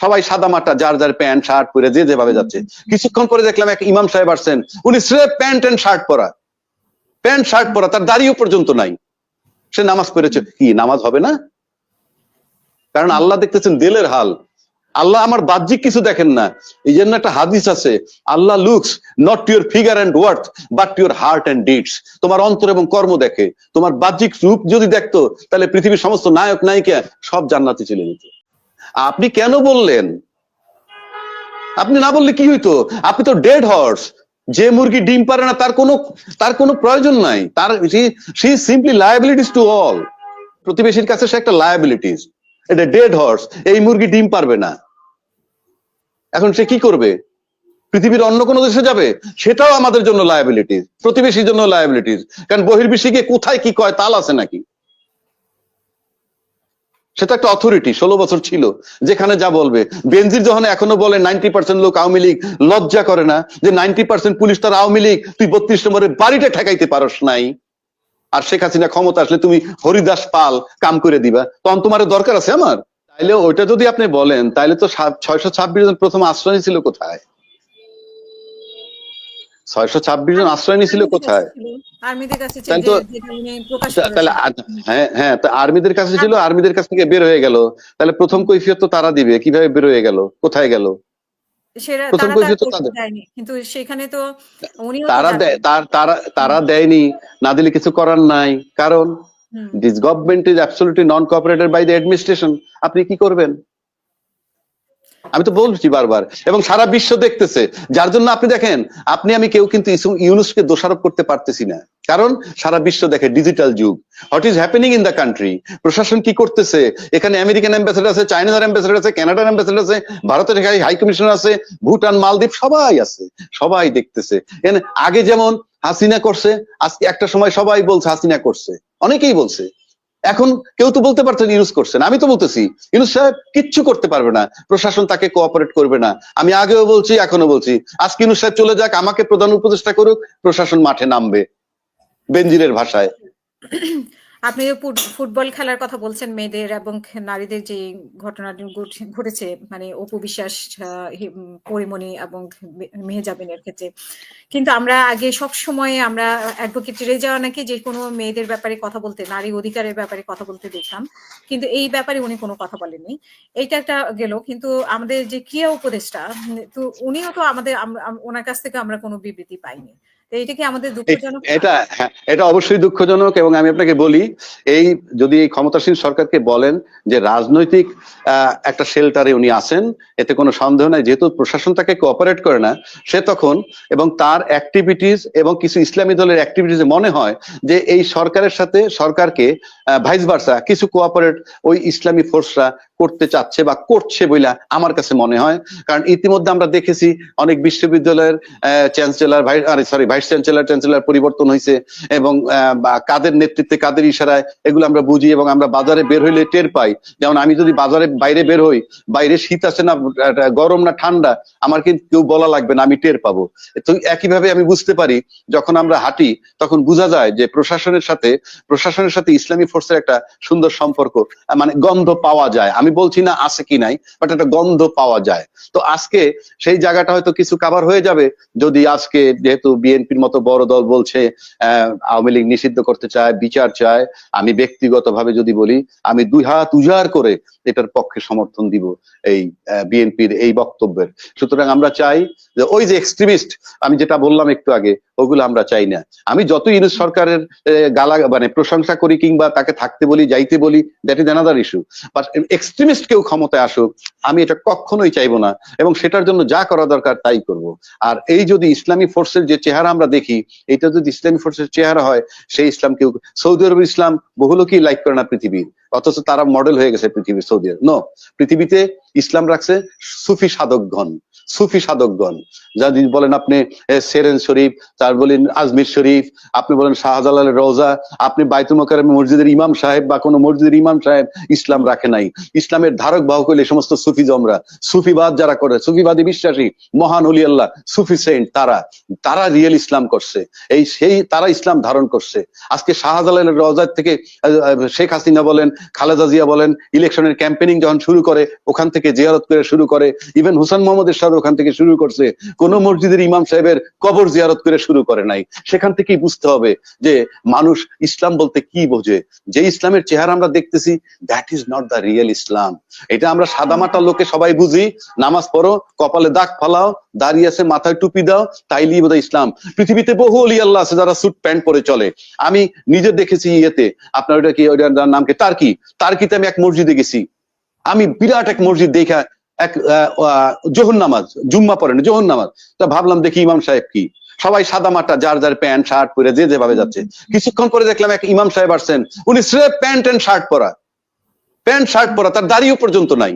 সবাই সাদা মাটা যার যার প্যান্ট, শার্ট পরে যে যেভাবে যাচ্ছে। কিছুক্ষণ পরে দেখলাম এক ইমাম সাহেব আসছেন। উনি স্রেফ প্যান্ট এন্ড শার্ট পরা। প্যান্ট, শার্ট পরা, তার দাড়িও পর্যন্ত নাই। সে নামাজ পড়েছে। কি, নামাজ হবে না? কারণ আল্লাহ দেখতেছেন দিলের হাল। আল্লাহ আমার বাহ্যিক কিছু দেখেন না। এই জন্য একটা হাদিস আছে, Allah looks not to your figure and worth but your heart and deeds তোমার অন্তর এবং কর্ম দেখে। তোমার বাহ্যিক রূপ যদি দেখতো, তাহলে পৃথিবীর সমস্ত নায়ক, নায়িকা সব জান্নাতে চলে যেত। আপনি কেন বললেন? আপনি না বললে কি হইতো? আপনি তো ডেড হর্স যে মুরগি ডিম পারে না, তার কোনো তার কোনো প্রয়োজন নাই। তার, she simply liabilities to all প্রতিবেশীর কাছে সে একটা লায়াবিলিটিস এটা ডেড হর্স এই মুরগি ডিম পারবে না। এখন সে কি করবে? পৃথিবীর অন্য কোনো দেশে যাবে? সেটাও আমাদের জন্য লায়াবিলিটিস প্রতিবেশীর জন্য লায়াবিলিটিস কারণ বহির্বিশ্বে গিয়ে কোথায় কি কয় তাল আছে নাকি? সেটা একটা অথরিটি ষোলো বছর ছিল, যেখানে যা বলবে। বেনজির যখন এখনও বলে নাইনটি পার্সেন্ট লোক আওয়ামী লীগ লজ্জা করে না, যে নাইনটি পার্সেন্ট পুলিশ তার আওয়ামী লীগ, তুই বত্রিশ নম্বরের বাড়িটা ঠেকাইতে পারস নাই। আর শেখ হাসিনা ক্ষমতা আসলে তুমি হরিদাস পাল কাম করে দিবা। তখন তোমার দরকার আছে আমার? তাইলে ওইটা যদি আপনি বলেন, তাইলে তো ছয়শো ছাব্বিশ জন প্রথম আশ্রয় ছিল কোথায়? ছয়শো ছাব্বিশ জন আশ্রয় নিয়েছিল কোথায়? আর্মিদের কাছে তাহলে হ্যাঁ হ্যাঁ আর্মিদের কাছে ছিল আর্মিদের কাছ থেকে বের হয়ে গেল। তাহলে প্রথম কৈফিয়ত তো তারা দিবে কীভাবে বের হয়ে গেল? কোথায় গেল? কিন্তু সেখানে তো তারা দেয় তার তারা দেয়নি না দিলে কিছু করার নাই। কারণ this government is absolutely non cooperated by the administration আপনি কি করবেন? আমি তো বলছি বারবার, এবং সারা বিশ্ব দেখতেছে। যার জন্য আপনি দেখেন, আপনি, আমি কেউ কিন্তু ইউনুসকে দোষারোপ করতে পারতেছি না। কারণ সারা বিশ্ব দেখে ডিজিটাল যুগ। What is happening in the country? প্রশাসন কি করতেছে? এখানে আমেরিকান অ্যাম্বাসেডার আছে চাইনার অ্যাম্বাসেডার আছে, কানাডার অ্যাম্বাসেডার আছে, ভারতের এখানে হাই কমিশনার আছে, ভুটান, মালদ্বীপ, সবাই আছে। সবাই দেখতেছে। আগে যেমন হাসিনা করছে আজকে একটা সময় সবাই বলছে হাসিনা করছে। অনেকেই বলছে। এখন কেউ তো বলতে পারতেন ইউজ করছেন। আমি তো বলতেছি, ইউনুস সাহেব কিচ্ছু করতে পারবে না, প্রশাসন তাকে কোঅপারেট করবে না। আমি আগেও বলছি এখনও বলছি, আজকে ইউনুস সাহেব চলে যাক, আমাকে প্রধান উপদেষ্টা করুক, প্রশাসন মাঠে নামবে বেঞ্জিরের ভাষায়। আপনি ফুটবল খেলার কথা বলছেন, মেয়েদের এবং নারীদের যে ঘটনাটি ঘট- ঘটেছে মানে অপু বিশ্বাস পরিমণি এবং মেহজাবিনের ক্ষেত্রে। কিন্তু আমরা আগে সব সময় আমরা অ্যাডভোকেট রেজাওয়া নাকি যে কোনো মেয়েদের ব্যাপারে কথা বলতে, নারী অধিকারের ব্যাপারে কথা বলতে দেখতাম। কিন্তু এই ব্যাপারে উনি কোনো কথা বলেননি। এইটা একটা গেল। কিন্তু আমাদের যে ক্রিয়া উপদেষ্টা তো উনিও তো আমাদের, আম- আম- ওনার কাছ থেকে আমরা কোনো বিবৃতি পাইনি। তো এটা কি আমাদের দুঃখজনক এটা হ্যাঁ, এটা অবশ্যই দুঃখজনক এবং আমি আপনাকে বলি এই যদি এই ক্ষমতাসীন সরকারকে বলেন যে রাজনৈতিক একটা শেল্টারে উনি আছেন এতে কোনো সন্দেহ নাই যেহেতু প্রশাসন তাকে কোঅপারেট করে না সে তখন এবং তার অ্যাক্টিভিটিস এবং কিছু ইসলামী দলের অ্যাক্টিভিটিস মনে হয় যে এই সরকারের সাথে সরকারকে ভাইস ভার্সা কিছু কোঅপারেট ওই ইসলামী ফোর্সরা করতে চাচ্ছে বা করছে বইলা আমার কাছে মনে হয়। কারণ ইতিমধ্যে আমরা দেখেছি অনেক বিশ্ববিদ্যালয়ের chancellor sorry vice chancellor chancellor পরিবর্তন হয়েছে এবং কাদের নেতৃত্বে, কাদের ইশারায় এগুলো আমরা বুঝি এবং আমরা বাজারে বের হইলে টের পাই। যেমন আমি যদি বাজারে বাইরে বের হই, বাইরে শীত আছে না গরম না ঠান্ডা, আমার কিন্তু কেউ বলা লাগবে না, আমি টের পাবো। তো একইভাবে আমি বুঝতে পারি, যখন আমরা হাঁটি, তখন বোঝা যায় যে প্রশাসনের সাথে প্রশাসনের সাথে ইসলামী ফোর্সের একটা সুন্দর সম্পর্ক মানে গন্ধ পাওয়া যায়। আমি বলছি না আছে কি নাই বাট একটা গন্ধ পাওয়া যায়। তো আজকে সেই জায়গাটা হয়তো কিছু কাভার হয়ে যাবে যদি আজকে যেহেতু বিএনপির মতো বড় দল বলছে আহ, আওয়ামী লীগ নিষিদ্ধ করতে চায় বিচার চায় আমি ব্যক্তিগতভাবে যদি বলি আমি দুই হাত উজাড় করে এটার পক্ষে সমর্থন দিব এই বিএনপির এই বক্তব্যের। সুতরাং আমরা চাই যে ওই যে এক্সট্রিমিস্ট আমি যেটা বললাম একটু আগে ওগুলো আমরা চাই না। আমি যত ইউনুস সরকারের গালা মানে প্রশংসা করি কিংবা তাকে থাকতে বলি, যাইতে বলি that is another issue but extremist কেউ ক্ষমতায় আসুক, আমি এটা কখনোই চাইব না। এবং সেটার জন্য যা করা দরকার তাই করব। আর এই যদি ইসলামী ফোর্সের যে চেহারা আমরা দেখি, এটা যদি ইসলামী ফোর্সের চেহারা হয়, সেই ইসলাম কেউ, সৌদি আরবের ইসলাম বহু লোকই লাইক করে না পৃথিবীর। অথচ তারা মডেল হয়ে গেছে পৃথিবীর সৌদি নো পৃথিবীতে ইসলাম রাখছে সুফি সাধকগণ সুফি সাধকগণ। যদি বলেন আপনি সেরেন শরীফ, তার বলেন আজমির শরীফ, আপনি বলেন শাহজালালের রওজা, আপনি বাইতুল মোকাররম মসজিদের ইমাম সাহেব বা কোনো মসজিদের ইমাম সাহেব ইসলাম রাখে নাই। ইসলামের ধারক বাহক হইলে সমস্ত সুফি সুফিজমরা সুফিবাদ যারা করে, সুফিবাদী বিশ্বাসী, মহান অলি আল্লাহ, সুফি সেন্ট, তারা তারা রিয়েল ইসলাম করছে। এই সেই, তারা ইসলাম ধারণ করছে। আজকে শাহজালালের রজার থেকে শেখ হাসিনা বলেন খালেদা জিয়া বলেন ইলেকশনের ক্যাম্পেনিং যখন শুরু করে, ওখান থেকে জিয়ারত করে শুরু করে ইভেন হুসেন মোহাম্মদের সাথে ওখান থেকে শুরু করছে, কোন মসজিদের ইমাম সাহেবের কবর জিয়ারত করে শুরু করে নাই। সেখান থেকেই বুঝতে হবে যে মানুষ ইসলাম বলতে কি বোঝে। যে ইসলামের চেহারা আমরা দেখতেছি that is not the real Islam. এটা আমরা সাদামাটা লোকে সবাই বুঝি, নামাজ পড়ো, কপালে দাগ ফালাও দাঁড়িয়ে আছে, মাথায় টুপি দাও, তাইলেই বোধহয় ইসলাম। পৃথিবীতে বহু অলি আল্লাহ আছে যারা স্যুট প্যান্ট পরে চলে। আমি নিজে দেখেছি ইয়েতে, আপনার ওটা কি, ওইটার নাম কি টার্কি টার্কিতে আমি এক মসজিদে গেছি। আমি বিরাট এক মসজিদ দেখা এক জোহর নামাজ, জুম্মা পড়েন, জোহর নামাজ। তা ভাবলাম দেখি ইমাম সাহেব কি? সবাই সাদা মাটা, যার যার প্যান্ট, শার্ট পরে যে যেভাবে যাচ্ছে। কিছুক্ষণ পরে দেখলাম এক ইমাম সাহেব আসছেন। উনি স্রেফ প্যান্ট এন্ড শার্ট পরা। প্যান্ট, শার্ট পরা, তার দাড়িও পর্যন্ত নাই।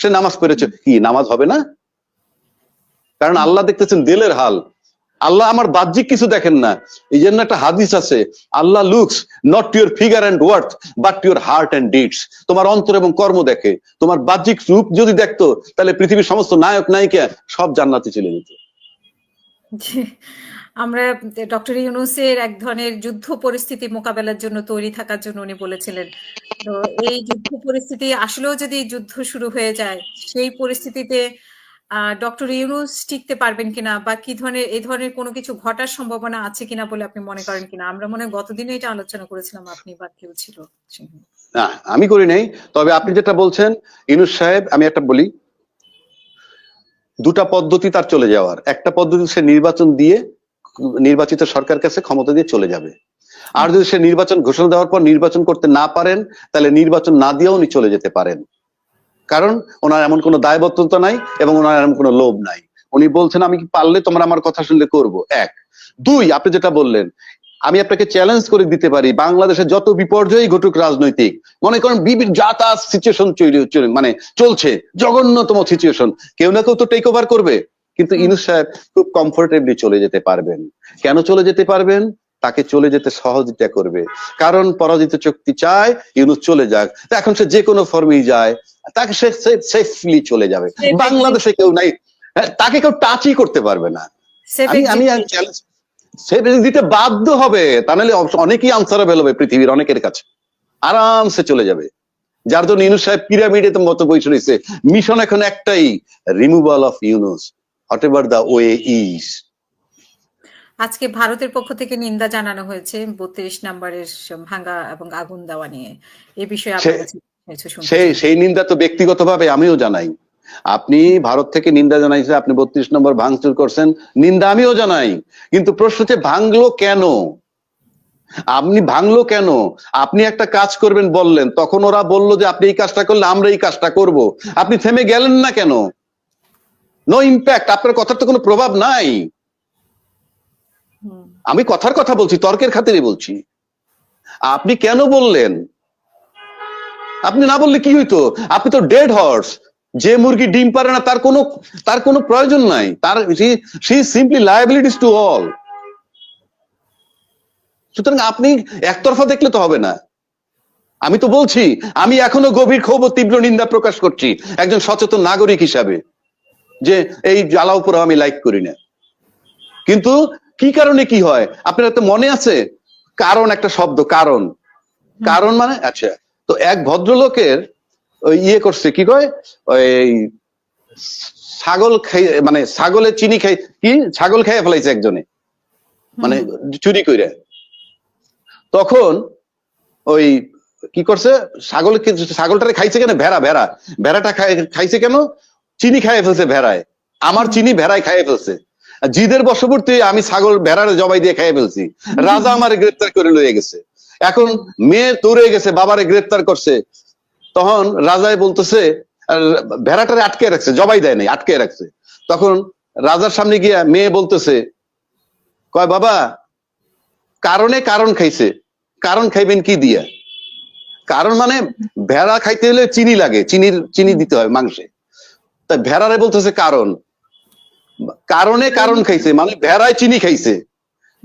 সে নামাজ পড়েছে। কি, নামাজ হবে না? কারণ আল্লাহ দেখতেছেন দিলের হাল। আল্লাহ আমার বাহ্যিক কিছু দেখেন না। এই জন্য একটা হাদিস আছে, Allah looks not your figure and worth but your heart and deeds তোমার অন্তর এবং কর্ম দেখে। তোমার বাহ্যিক রূপ যদি দেখতো, তাহলে পৃথিবীর সমস্ত নায়ক, নায়িকা সব জান্নাতে চলে যেত। আমরা ডক্টর ইউনুসের এক ধরনের যুদ্ধ পরিস্থিতি মোকাবেলার জন্য তৈরি থাকার জন্য উনি বলেছিলেন। তো এই যুদ্ধ পরিস্থিতি আসলেও যদি যুদ্ধ শুরু হয়ে যায়, সেই পরিস্থিতিতে ডক্টর ইউনুস টিকতে পারবেন কিনা বা কি ধরনের এই ধরনের কোনো কিছু ঘটার সম্ভাবনা আছে কিনা বলে আপনি মনে করেন কিনা? আমরা মনে গতদিনে এটা আলোচনা করেছিলাম, আপনি বা কেউ ছিল না, আমি করি নাই। তবে আপনি যেটা বলছেন ইনুস সাহেব, আমি একটা বলি, দুটা পদ্ধতি তার চলে যাওয়ার। একটা পদ্ধতি সে নির্বাচন দিয়ে, নির্বাচিত সরকার কাছে ক্ষমতা দিয়ে চলে যাবে। আর যদি সে নির্বাচন ঘোষণা দেওয়ার পর নির্বাচন করতে না পারেন, তাহলে নির্বাচন না দিয়েও উনি চলে যেতে পারেন। কারণ ওনার এমন কোনো দায়বদ্ধতা নাই এবং ওনার এমন কোনো লোভ নাই। উনি বলছেন, আমি কি পারলে তোমরা আমার কথা শুনলে করব? এক। দুই, আপনি যেটা বললেন, আমি আপনাকে চ্যালেঞ্জ করে দিতে পারি, বাংলাদেশে যত বিপর্যয় ঘটুক রাজনৈতিক, মনে করেন বিভিন্ন যাতায়াত সিচুয়েশন মানে চলছে, জঘন্যতম সিচুয়েশন কেউ না কেউ তো টেক ওভার করবে। কিন্তু। ইনুস সাহেব খুব কমফোর্টেবলি চলে যেতে পারবেন। কেন চলে যেতে পারবেন? তাকে চলে যেতে সহযোগিতা করবে। কারণ পরাজিত চুক্তি চায় ইউনুস চলে যাক। এখন সে যে কোনো ফর্মেই যায় তাকে সে সেফলি চলে যাবে। বাংলাদেশে কেউ নাই হ্যাঁ, তাকে কেউ টাচই করতে পারবে না। আমি আমি চ্যালেঞ্জ দিতে বাধ্য হবে তা নাহলে অনেকেই আনসারেবল হবে পৃথিবীর অনেকের কাছে। আরামসে চলে যাবে। যার জন্য ইউনুস সাহেব পিরামিডে তো মতো বই রয়েছে মিশন এখন একটাই removal of Yunus whatever the way is আজকে ভারতের পক্ষ থেকে নিন্দা জানানো হয়েছে বত্রিশ নম্বরের ভাঙ্গা এবং আগুন দেওয়া নিয়ে। এ বিষয়ে সেই সেই নিন্দা তো ব্যক্তিগতভাবে আমিও জানাই। আপনি ভারত থেকে নিন্দা জানাইছে আপনি বত্রিশ নম্বর ভাঙচুর করছেন নিন্দা আমিও জানাই। কিন্তু প্রশ্ন হচ্ছে ভাঙলো কেন? আপনি ভাঙলো কেন? আপনি একটা কাজ করবেন বললেন তখন ওরা বলল যে আপনি এই কাজটা করলে আমরা এই কাজটা করব। আপনি থেমে গেলেন না কেন? নো ইম্প্যাক্ট আপনার কথার তো কোনো প্রভাব নাই। আমি কথার কথা বলছি, তর্কের খাতিরে বলছি। আপনি কেন বললেন? আপনি না বললে কি হইতো? আপনি তো ডেড হর্স যে মুরগি ডিম পারে না, তার কোনো তার কোনো প্রয়োজন নাই। তার, she simply liabilities to all সুতরাং আপনি একতরফা দেখলে তো হবে না। আমি তো বলছি, আমি এখনও গভীর ক্ষোভ তীব্র নিন্দা প্রকাশ করছি একজন সচেতন নাগরিক হিসাবে, যে এই জ্বালাও পুরো আমি লাইক করি না। কিন্তু কি কারণে কি হয়? আপনার তো মনে আছে? কারণ একটা শব্দ কারণ। কারণ মানে? আচ্ছা। তো এক ভদ্রলোকের ওই ইয়ে করছে কি কয়? ওই ছাগল খাই মানে ছাগলের চিনি খাই কি? ছাগল খাইয়ে ফেলাইছে একজনে। মানে চুরি কইরা। তখন ওই কি করছে? ছাগল ছাগলটারে খাইছে কেন? ভেড়া ভেড়া। ভেড়াটা খাই- খাইছে কেন? চিনি খাইয়ে ফেলছে ভেড়ায়। আমার চিনি ভেড়ায় খাইয়ে ফেলছে। জিদের বশবর্তী আমি ছাগল ভেড়ার জবাই দিয়ে খাইয়ে ফেলছি। রাজা আমার গ্রেপ্তার করে লয়ে গেছে। এখন মেয়ে দৌড়ে গেছে, বাবারে গ্রেপ্তার করছে। তখন রাজায় বলতেছে ভেড়াটারে আটকে রাখছে, জবাই দেয় নাই, আটকে রাখছে। তখন রাজার সামনে গিয়া মেয়ে বলতেছে, কয়, বাবা, কারণে কারণ খাইছে। কারণ খাইবেন কি দিয়া? কারণ মানে ভেড়া খাইতে হলে চিনি লাগে, চিনির, চিনি দিতে হয় মাংসে। তা ভেড়ারে বলতেছে, কারণ। কারণে কারণ খাইছে মানে ভেড়ায় চিনি খাইছে।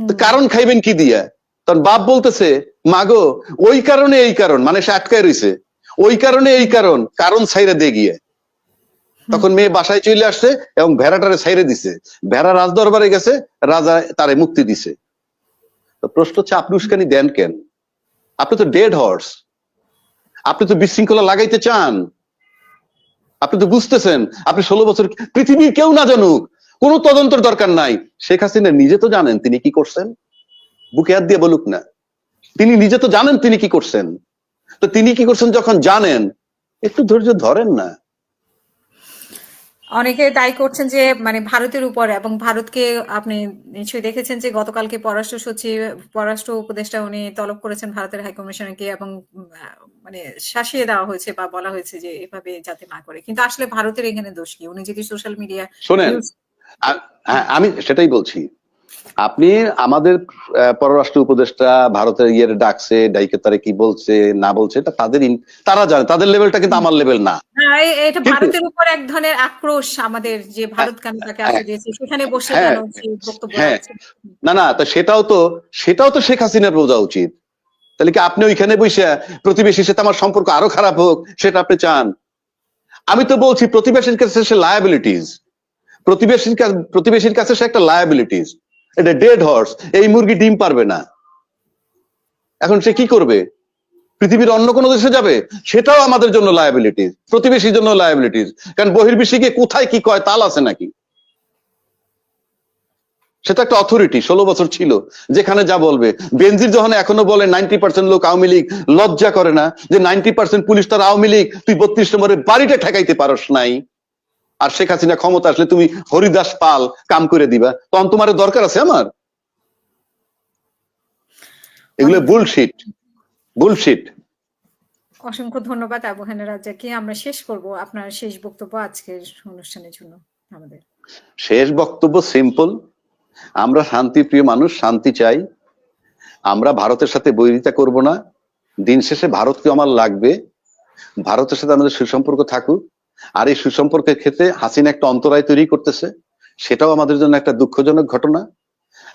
তো কারণ খাইবেন কি দিয়া? তখন বাপ বলতেছে মাগো ওই কারণে এই কারণ। মানে সে আটকায় রইছে। ওই কারণে এই কারণ কারণ ছাইরা দে গিয়ে। তখন মেয়ে বাসায় চলে আসছে এবং ভেড়াটারে ছাইরে দিছে। ভেড়া রাজদরবারে গেছে রাজা তারে মুক্তি দিছে। তো প্রশ্ন হচ্ছে আপনি উস্কানি দেন কেন? আপনি তো ডেড হর্স। আপনি তো বিশৃঙ্খলা লাগাইতে চান। আপনি তো বুঝতেছেন আপনি ষোলো বছর পৃথিবীর কেউ না জানুক। কোনো তদন্তের দরকার নাই। শেখ হাসিনা নিজে তো জানেন তিনি কি করছেন। বুকে হাত দিয়ে বলুক না। তিনি নিজে তো জানেন তিনি কি করছেন। তো তিনি কি করছেন যখন জানেন একটু ধৈর্য ধরেন না। অনেকে তাই করছেন যে মানে ভারতের উপর এবং ভারতকে আপনি নিশ্চয়ই দেখেছেন যে গতকালকে পররাষ্ট্র সচিব পররাষ্ট্র উপদেষ্টা উনি তলব করেছেন ভারতের হাইকমিশনকে এবং মানে শাসিয়ে দেওয়া হয়েছে বা বলা হয়েছে যে এভাবে যাতে না করে। কিন্তু আসলে ভারতের এখানে দোষ কি? উনি যদি সোশ্যাল মিডিয়া শোনেন হ্যাঁ, আমি সেটাই বলছি। আপনি আমাদের পররাষ্ট্র উপদেষ্টা ভারতের ইয়ের ডাকছে ডাইকে তারা কি বলছে না বলছে এটা তাদের তারা জানে তাদের লেভেলটা কিন্তু আমার লেভেল না। হ্যাঁ, এটা ভারতের উপর এক ধরনের আক্রোশ আমাদের যে ভারত কেন তাকে দিয়েছে সেখানে বসে হ্যাঁ, কেন বক্তব্য হ্যাঁ। না না তা সেটাও তো সেটাও তো শেখ হাসিনার বোঝা উচিত। তাহলে কি আপনি ওইখানে বসে প্রতিবেশীর সাথে আমার সম্পর্ক আরও খারাপ হোক সেটা আপনি চান? আমি তো বলছি প্রতিবেশীর কাছে সে লায়াবিলিটিস প্রতিবেশীর কাছে প্রতিবেশীর কাছে সে একটা লায়াবিলিটিস এটা ডেড হর্স এই মুরগি ডিম পারবে না। এখন সে কি করবে? পৃথিবীর অন্য কোনো দেশে যাবে? সেটাও আমাদের জন্য লায়াবিলিটিস প্রতিবেশীর জন্য লায়াবিলিটিস কারণ বহির্বিশ্বে কোথায় কি কয় তাল আছে নাকি? সেটা একটা অথরিটি ষোলো বছর ছিল, যেখানে যা বলবে। বেনজির যখন এখনও বলে নাইনটি পার্সেন্ট লোক আওয়ামী লীগ লজ্জা করে না, যে নাইনটি পার্সেন্ট পুলিশ তার আওয়ামী লীগ, তুই বত্রিশ নম্বরের বাড়িটা ঠেকাইতে পারস নাই। আর শেখ হাসিনা ক্ষমতা আসলে তুমি হরিদাস পাল কাম করে দিবা। তখন তোমার দরকার আছে আমার? এগুলো বুলশিট বুলশিট অসংখ্য ধন্যবাদ আবু হানা রাজ্জাকে আমরা শেষ করব আপনার শেষ বক্তব্য আজকের অনুষ্ঠানের জন্য আমাদের। শেষ বক্তব্য সিম্পল আমরা শান্তিপ্রিয় মানুষ শান্তি চাই। আমরা ভারতের সাথে বৈরিতা করব না। দিন শেষে ভারতকে আমার লাগবে। ভারতের সাথে আমাদের সুসম্পর্ক থাকুক। আর এই সুসম্পর্কের ক্ষেত্রে হাসিনা একটা অন্তরায় তৈরি করতেছে, সেটাও আমাদের জন্য একটা দুঃখজনক ঘটনা।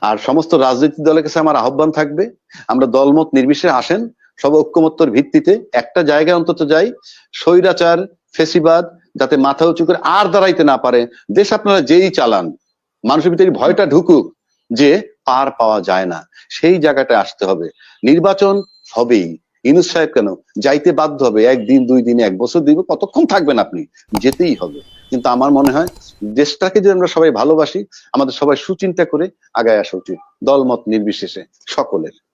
আর সমস্ত রাজনৈতিক দলের কাছে আমার আহ্বান থাকবে, আমরা দলমত নির্বিশেষে আসেন, সব ঐক্যমত্যর ভিত্তিতে একটা জায়গায় অন্তত যাই, স্বৈরাচার, ফেসিবাদ, যাতে মাথা উঁচু করে আর দাঁড়াইতে না পারে। দেশ আপনারা যেই চালান, মানুষের ভিতরে ভয়টা ঢুকুক যে পার পাওয়া যায় না। সেই জায়গাটা আসতে হবে। নির্বাচন হবেই। ইনুস সাহেব কেন? যাইতে বাধ্য হবে, একদিন, দুই দিনে, এক বছর দিব, কতক্ষণ থাকবেন আপনি? যেতেই হবে। কিন্তু আমার মনে হয়, দেশটাকে যদি আমরা সবাই ভালোবাসি, আমাদের সবাই সুচিন্তা করে আগায় আসা উচিত, দলমত নির্বিশেষে, সকলের।